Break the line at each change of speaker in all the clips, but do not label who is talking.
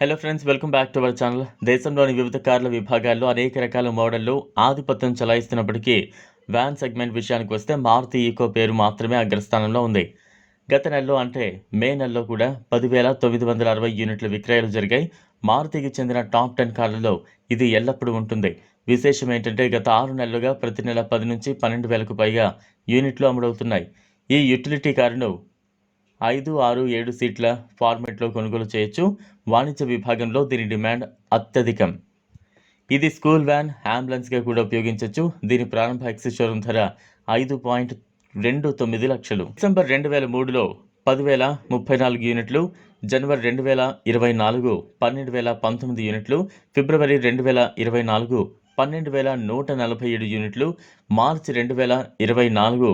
Hello friends welcome back to our channel దేశంలోని వివిధ కార్ల విభాగాల్లో అనేక రకాల మోడళ్ళు ఆధిపత్యం చలాయిస్తున్నప్పటికీ వ్యాన్ సెగ్మెంట్ విషయానికి వస్తే మారుతి ఈకో పేరు మాత్రమే అగ్రస్థానంలో ఉంది. గత నెలలో అంటే మే నెలలో కూడా పదివేల తొమ్మిది వందల అరవై యూనిట్ల విక్రయాలు జరిగాయి. మారుతికి చెందిన టాప్ టెన్ కార్లలో ఇది ఎల్లప్పుడూ ఉంటుంది. విశేషం ఏంటంటే గత ఆరు నెలలుగా ప్రతి నెల పది నుంచి పన్నెండు వేలకు పైగా యూనిట్లు అమ్ముడవుతున్నాయి. ఈ యుటిలిటీ కారును ఐదు ఆరు ఏడు సీట్ల ఫార్మెట్లో కొనుగోలు చేయొచ్చు. వాణిజ్య విభాగంలో దీని డిమాండ్ అత్యధికం. ఇది స్కూల్ వ్యాన్ అంబులెన్స్గా కూడా ఉపయోగించవచ్చు దీని ప్రారంభ ఎక్స్ షోరూమ్ ధర ఐదు పాయింట్ రెండు తొమ్మిది లక్షలు. డిసెంబర్ రెండు వేల మూడులో పదివేల ముప్పై నాలుగు యూనిట్లు జనవరి రెండు వేల ఇరవై నాలుగు పన్నెండు వేల పంతొమ్మిది యూనిట్లు ఫిబ్రవరి రెండు వేల ఇరవై నాలుగు పన్నెండు వేల నూట నలభై ఏడు యూనిట్లు మార్చి రెండు వేల ఇరవై నాలుగు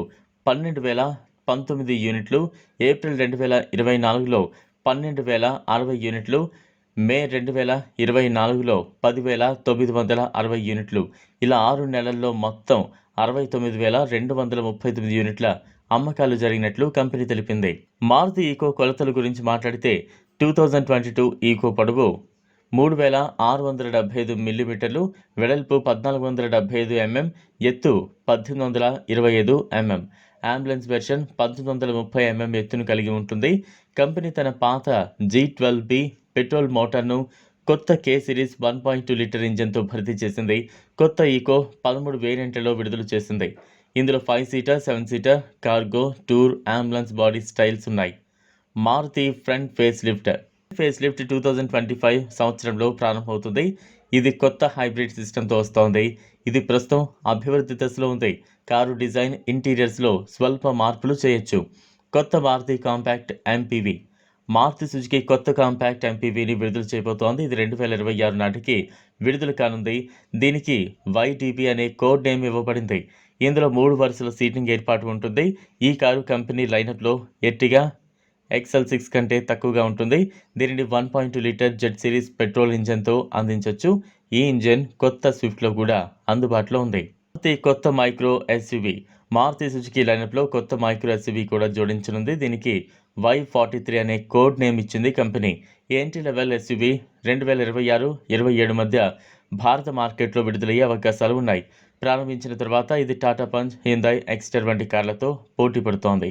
పన్నెండు వేల పంతొమ్మిది యూనిట్లు ఏప్రిల్ రెండు వేల ఇరవై నాలుగులో పన్నెండు వేల అరవై యూనిట్లు మే రెండు వేల ఇరవై నాలుగులో పదివేల తొమ్మిది వందల అరవై యూనిట్లు. ఇలా ఆరు నెలల్లో మొత్తం అరవై తొమ్మిది వేల రెండు వందల ముప్పై తొమ్మిది యూనిట్ల అమ్మకాలు జరిగినట్లు కంపెనీ తెలిపింది. మారుతి ఈకో కొలతల గురించి మాట్లాడితే two thousand twenty two Eeco పొడవు మూడు వేల ఆరు వందల డెబ్బై ఐదు మిల్లీమీటర్లు వెడల్పు పద్నాలుగు వందల డెబ్బై ఐదు ఎంఎం ఎత్తు పద్దెనిమిది వందల ఇరవై ఐదు ఎంఎం. అంబులెన్స్ వెర్షన్ పంతొమ్మిది వందల ముప్పై ఎంఎం ఎత్తును కలిగి ఉంటుంది. కంపెనీ తన పాత జీ ట్వెల్వ్ బి పెట్రోల్ మోటార్ను కొత్త K series one point two litre ఇంజన్తో భర్తీ చేసింది. కొత్త ఈకో పదమూడు వేరియంట్లలో విడుదల చేసింది. ఇందులో five seater seven seater cargo tour ambulance body styles ఉన్నాయి. Maruti front face lift face lift two thousand twenty five సంవత్సరంలో ప్రారంభమవుతుంది. ఇది కొత్త హైబ్రిడ్ సిస్టంతో వస్తోంది. ఇది ప్రస్తుతం అభివృద్ధి దశలో ఉంది. కారు డిజైన్ ఇంటీరియర్స్లో స్వల్ప మార్పులు చేయొచ్చు. కొత్త Maruti compact MPV Maruti Suzuki కొత్త కాంపాక్ట్ ఎంపీవీని విడుదల చేయబోతోంది. ఇది రెండు వేల ఇరవై ఆరు నాటికి విడుదల కానుంది. దీనికి వైటీపీ అనే కోడ్ నేమ్ ఇవ్వబడింది. ఇందులో మూడు వరుసల సీటింగ్ ఏర్పాటు ఉంటుంది. ఈ కారు కంపెనీ లైనప్లో ఎట్టిగా ఎక్సెల్ సిక్స్ కంటే తక్కువగా ఉంటుంది. దీనిని one point two litre Z series petrol ఇంజన్తో అందించవచ్చు ఈ ఇంజన్ కొత్త స్విఫ్ట్లో కూడా అందుబాటులో ఉంది. మారుతి కొత్త మైక్రో ఎస్యూవి మారుతి సుజుకి లైనప్లో కొత్త మైక్రో ఎస్యూవి కూడా జోడించనుంది. దీనికి వై ఫార్టీ త్రీ అనే కోడ్ నేమ్ ఇచ్చింది కంపెనీ. ఎంట్రీ లెవెల్ ఎస్యూవి రెండు వేల ఇరవై ఆరు ఇరవై ఏడు మధ్య భారత మార్కెట్లో విడుదలయ్యే అవకాశాలు ఉన్నాయి. ప్రారంభించిన తర్వాత ఇది టాటా పంచ్ హిందాయ్ ఎక్స్టర్ వంటి కార్లతో పోటీ పడుతోంది.